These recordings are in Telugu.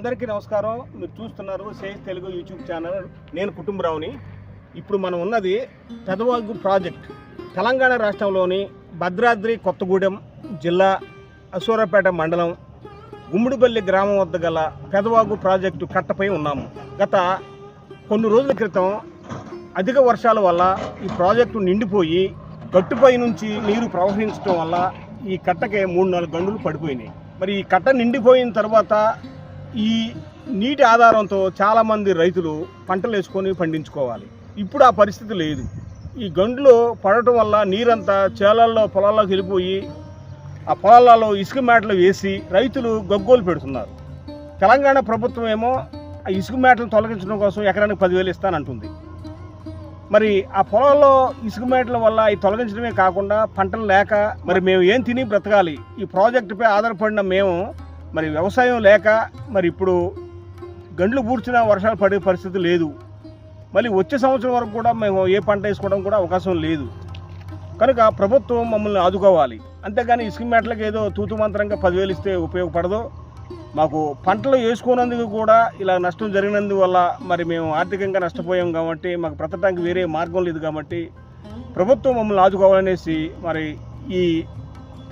అందరికీ నమస్కారం. మీరు చూస్తున్నారు సేజ్ తెలుగు యూట్యూబ్ ఛానల్. నేను కుటుంబరావుని. ఇప్పుడు మనం ఉన్నది పెదవాగు ప్రాజెక్ట్. తెలంగాణ రాష్ట్రంలోని భద్రాద్రి కొత్తగూడెం జిల్లా అసూరపేట మండలం గుమ్మిడిపల్లి గ్రామం వద్ద గల పెదవాగు ప్రాజెక్టు కట్టపై ఉన్నాము. గత కొన్ని రోజుల క్రితం అధిక వర్షాల వల్ల ఈ ప్రాజెక్టు నిండిపోయి గట్టుపై నుంచి నీరు ప్రవహించడం వల్ల ఈ కట్టకే మూడు నాలుగు గండులు పడిపోయినాయి. మరి ఈ కట్ట నిండిపోయిన తర్వాత ఈ నీటి ఆధారంతో చాలామంది రైతులు పంటలు వేసుకొని పండించుకోవాలి. ఇప్పుడు ఆ పరిస్థితి లేదు. ఈ గండ్లు పడటం వల్ల నీరంతా చేలల్లో పొలాల్లోకి వెళ్ళిపోయి ఆ పొలాలలో ఇసుక మేటలు వేసి రైతులు గగ్గోలు పెడుతున్నారు. తెలంగాణ ప్రభుత్వం ఏమో ఆ ఇసుక మేటలు తొలగించడం కోసం ఎకరానికి పదివేలు ఇస్తానంటుంది. మరి ఆ పొలాల్లో ఇసుక మేటల వల్ల అవి తొలగించడమే కాకుండా పంటలు లేక మరి మేము ఏం తిని బ్రతకాలి? ఈ ప్రాజెక్టుపై ఆధారపడిన మేము మరి వ్యవసాయం లేక మరి ఇప్పుడు గండ్లు పూడ్చిన వర్షాలు పడే పరిస్థితి లేదు. మళ్ళీ వచ్చే సంవత్సరం వరకు కూడా మేము ఏ పంట వేసుకోవడం కూడా అవకాశం లేదు. కనుక ప్రభుత్వం మమ్మల్ని ఆదుకోవాలి. అంతేగాని ఇసుక మేటలకు ఏదో తూతు మంత్రంగా పదివేలు ఇస్తే ఉపయోగపడదు. మాకు పంటలు వేసుకోనందుకు కూడా ఇలా నష్టం జరిగినందువల్ల మరి మేము ఆర్థికంగా నష్టపోయాం కాబట్టి మాకు బ్రతకడానికి వేరే మార్గం లేదు కాబట్టి ప్రభుత్వం మమ్మల్ని ఆదుకోవాలనేసి మరి ఈ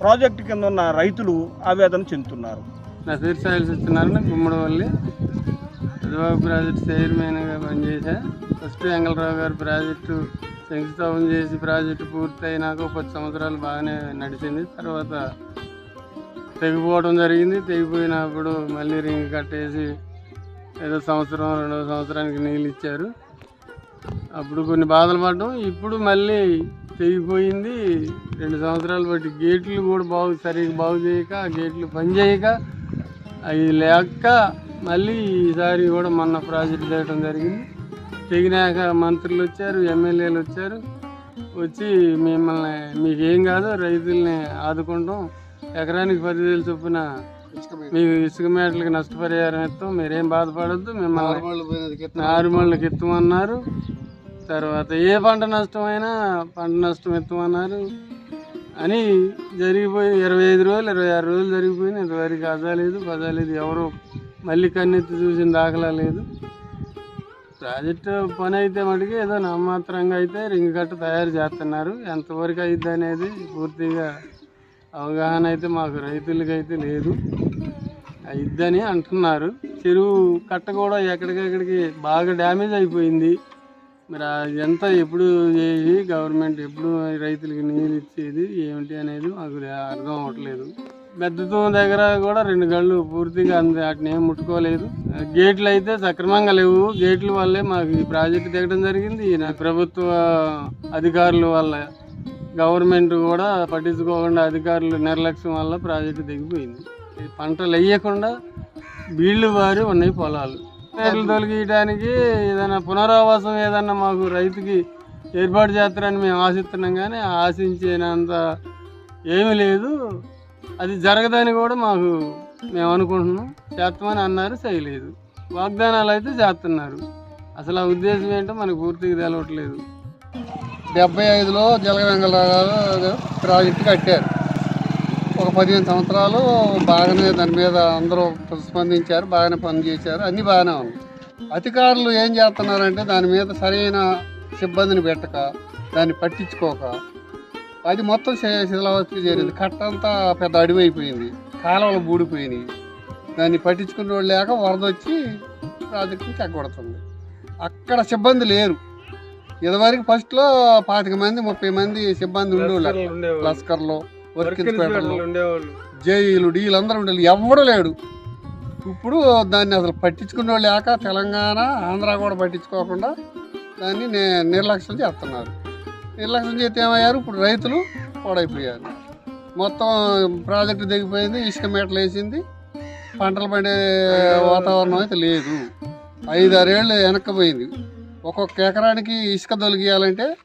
ప్రాజెక్టు కింద ఉన్న రైతులు ఆవేదన చెందుతున్నారు. నసీర్ సాయిల్స్ ఇచ్చినారని గుమ్మడివల్లి. పెద్దబాబు ప్రాజెక్టు చైర్మన్గా పనిచేశా. ఫస్ట్ వెంగళరావు గారు ప్రాజెక్టు శంకుస్థాపన చేసి ప్రాజెక్టు పూర్తయినాక పది సంవత్సరాలు బాగానే నడిచింది. తర్వాత తెగిపోవడం జరిగింది. తెగిపోయినప్పుడు మళ్ళీ రింగ్ కట్టేసి ఏదో సంవత్సరం రెండో సంవత్సరానికి నీళ్ళు ఇచ్చారు. అప్పుడు కొన్ని బాధలు పడ్డం. ఇప్పుడు మళ్ళీ తెగిపోయింది. రెండు సంవత్సరాలు బట్టి గేట్లు కూడా బాగు సరిగ్గా బాగు చేయక గేట్లు పని చేయక అవి లేక మళ్ళీ ఈసారి కూడా మొన్న ప్రాజెక్ట్ చేయడం జరిగింది. తెగినాక మంత్రులు వచ్చారు ఎమ్మెల్యేలు వచ్చారు. వచ్చి మిమ్మల్ని మీకేం కాదు రైతుల్ని ఆదుకుంటాం. ఎకరానికి పదివేలు చొప్పున మీకు ఇసుక మేటలకి నష్టపరిహారం ఇస్తాం. మీరేం బాధపడద్దు మిమ్మల్ని నారుమళ్ళకి ఇస్తామన్నారు తర్వాత ఏ పంట నష్టమైనా పంట నష్టం ఇస్తామన్నారు అని జరిగిపోయి ఇరవై ఐదు రోజులు ఇరవై ఆరు రోజులు జరిగిపోయినా ఇంతవరకు అదాలేదు పదాలేదు ఎవరు మళ్ళీ కన్నెత్తి చూసిన దాఖలా లేదు. ప్రాజెక్టు పని అయితే మటుకు ఏదో నామాత్రంగా అయితే రింగ్ కట్ట తయారు చేస్తున్నారు. ఎంతవరకు అయింది అనేది పూర్తిగా అవగాహన అయితే మాకు రైతులకి అయితే లేదు. అయిద్దని అంటున్నారు. చెరువు కట్ట కూడా ఎక్కడికెక్కడికి బాగా డ్యామేజ్ అయిపోయింది. మరి అదంతా ఎంత ఎప్పుడు చేసి గవర్నమెంట్ ఎప్పుడు రైతులకి నీళ్ళు ఇచ్చేది ఏమిటి అనేది మాకు అర్థం అవ్వట్లేదు. పెద్దతూము దగ్గర కూడా రెండు గళ్ళు పూర్తిగా అంత వాటిని ఏం ముట్టుకోలేదు. గేట్లు అయితే సక్రమంగా లేవు. గేట్ల వల్లే మాకు ఈ ప్రాజెక్టు దిగడం జరిగింది. ప్రభుత్వ అధికారుల వల్ల గవర్నమెంట్ కూడా పట్టించుకోకుండా అధికారులు నిర్లక్ష్యం వల్ల ప్రాజెక్టు దిగిపోయింది. పంటలు వేయకుండా బీళ్ళు వారి ఉన్నాయి పొలాలు. పేర్లు తొలగించడానికి ఏదైనా పునరావాసం ఏదన్నా మాకు రైతుకి ఏర్పాటు చేస్తారని మేము ఆశిస్తున్నాం కానీ ఆశించినంత ఏమీ లేదు. అది జరగదని కూడా మాకు మేము అనుకుంటున్నాం. చేస్తామని అన్నారు చేయలేదు. వాగ్దానాలు అయితే చేస్తున్నారు. అసలు ఆ ఉద్దేశం ఏంటో మనకు పూర్తిగా తెలవట్లేదు. డెబ్బై ఐదులో జలగ వెంగళరావు గారు ప్రాజెక్టు కట్టారు. పదిహేను సంవత్సరాలు బాగానే దాని మీద అందరూ స్పందించారు బాగానే పనిచేశారు అన్నీ బాగానే ఉంది. అధికారులు ఏం చేస్తున్నారంటే దాని మీద సరైన సిబ్బందిని పెట్టక దాన్ని పట్టించుకోక అది మొత్తం శిథిలావస్థకి చేరింది. కట్ట అంతా పెద్ద అడవి అయిపోయింది కాలువలు బూడిపోయినాయి దాన్ని పట్టించుకునే వాళ్ళు లేక వరద వచ్చి ప్రాజెక్టుని చెక్కబడుతుంది అక్కడ సిబ్బంది లేరు. ఇదివరకు ఫస్ట్లో పాతిక మంది ముప్పై మంది సిబ్బంది ఉండేవాళ్ళు. లస్కర్లో. ఉండేవాళ్ళు. జైలు డీలందరూ ఉండేది ఎవడు లేడు. ఇప్పుడు దాన్ని అసలు పట్టించుకునే వాళ్ళు లేక తెలంగాణ ఆంధ్ర కూడా పట్టించుకోకుండా దాన్ని ని- నిర్లక్ష్యం చేస్తున్నారు. నిర్లక్ష్యం చేస్తే ఏమయ్యారు? ఇప్పుడు రైతులు పాడైపోయారు. మొత్తం ప్రాజెక్టు దిగిపోయింది ఇసుక మేటలు వేసింది పంటలు పండే వాతావరణం అయితే లేదు. ఐదారేళ్ళు వెనక్కిపోయింది. ఒక్కొక్క ఎకరానికి ఇసుక తొలగియాలంటే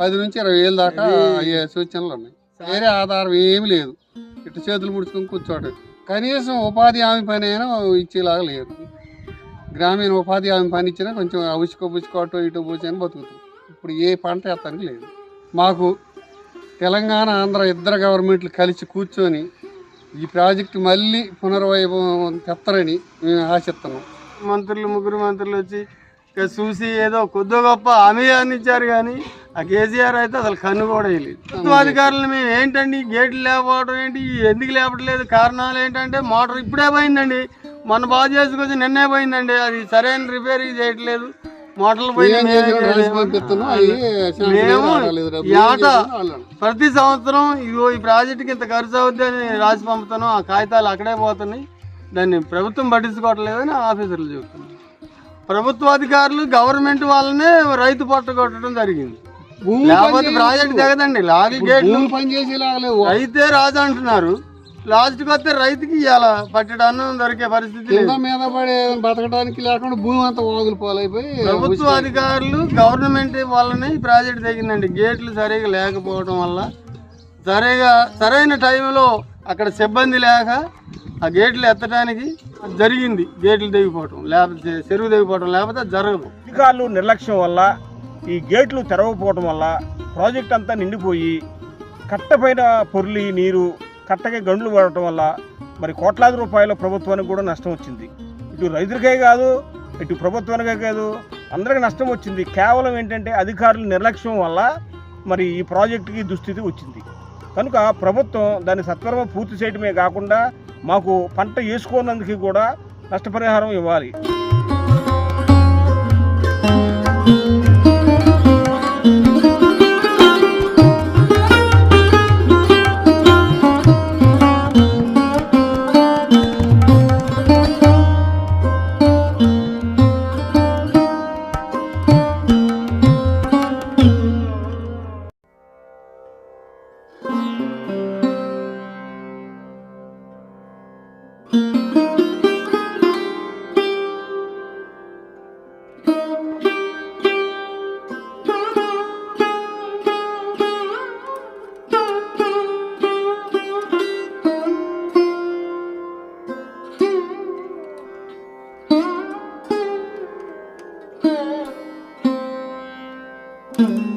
పది నుంచి ఇరవై వేలు దాకా అయ్యే సూచనలు ఉన్నాయి. వేరే ఆధారం ఏమీ లేదు. ఇటు చేతులు ముడుచుకొని కూర్చోవడం కనీసం ఉపాధి హామీ పని అయినా ఇచ్చేలాగా లేదు. గ్రామీణ ఉపాధి హామీ పని ఇచ్చినా కొంచెం ఉచుకో పుచ్చుకో అటు ఇటు పోచని బతుకుతాం. ఇప్పుడు ఏ పంట ఎత్తానికి లేదు. మాకు తెలంగాణ ఆంధ్ర ఇద్దరు గవర్నమెంట్లు కలిసి కూర్చొని ఈ ప్రాజెక్టు మళ్ళీ పునర్వైభవం తెస్తారని మేము ఆశిస్తున్నాం. మంత్రులు ముగ్గురు మంత్రులు వచ్చి చూసి ఏదో కొద్ది గొప్ప హామీయాన్ని ఇచ్చారు కానీ ఆ కేసీఆర్ అయితే అసలు కన్ను కూడా వేయలేదు. ప్రభుత్వ అధికారులు మేము ఏంటండి? గేట్లు లేకపోవడం ఏంటి? ఎందుకు లేపట్లేదు? కారణాలు ఏంటంటే మోటార్ ఇప్పుడే పోయిందండి. మొన్న బాగు చేసుకొచ్చి నిన్నే పోయిందండి. అది సరైన రిపేర్ చేయట్లేదు. మోటార్లు పోయి ఏం మేమే చేసినా రాసి చేయలేము. పంపిస్తున్నాం అవి శాంక్షన్ మేము రాలేదు. డబ్బులు ఈ ఏం ఆట చేసినా వాళ్ళు. ప్రతి సంవత్సరం ఇగో ఈ ప్రాజెక్టుకి ఇంత ఖర్చు అవుద్ది అని రాసి పంపుతాను ఆ కాగితాలు అక్కడే పోతున్నాయి. దాన్ని ప్రభుత్వం పట్టించుకోవట్లేదని ఆఫీసర్లు చెబుతున్నారు. ప్రభుత్వ అధికారులు గవర్నమెంట్ వాళ్ళనే రైతు పొట్ట కొట్టడం జరిగింది. లేకపోతే ప్రాజెక్ట్. దిగదండి లాగి గేట్లు రైతే రాజు అంటున్నారు. లాస్ట్కి వస్తే రైతుకి ఇవాళ పట్టెడు అన్నం దొరికే పరిస్థితి మీద పడి బతకడానికి లేకుండా భూమి అంతా వాగులు పాలైపోయి ప్రభుత్వ అధికారులు గవర్నమెంట్ వల్లనే ఈ ప్రాజెక్ట్ తెగిందండి. గేట్లు సరిగా లేకపోవడం వల్ల సరిగా సరైన టైంలో అక్కడ సిబ్బంది లేక ఆ గేట్లు ఎత్తడానికి జరిగింది. గేట్లు తెగిపోవటం లేకపోతే చెరువు తెగిపోవటం లేకపోతే జరగదు. అధికారులు నిర్లక్ష్యం వల్ల ఈ గేట్లు తెరవకపోవటం వల్ల ప్రాజెక్ట్ అంతా నిండిపోయి కట్టపైన పొర్లి నీరు కట్టకి గండ్లు పడటం వల్ల మరి కోట్లాది రూపాయల ప్రభుత్వానికి కూడా నష్టం వచ్చింది. ఇటు రైతులకే కాదు ఇటు ప్రభుత్వానికే కాదు అందరికీ నష్టం వచ్చింది. కేవలం ఏంటంటే అధికారుల నిర్లక్ష్యం వల్ల మరి ఈ ప్రాజెక్టుకి దుస్థితి వచ్చింది. కనుక ప్రభుత్వం దాన్ని సత్వరమ పూర్తి చేయడమే కాకుండా మాకు పంట వేసుకున్నందుకు కూడా నష్టపరిహారం ఇవ్వాలి. Mm-hmm.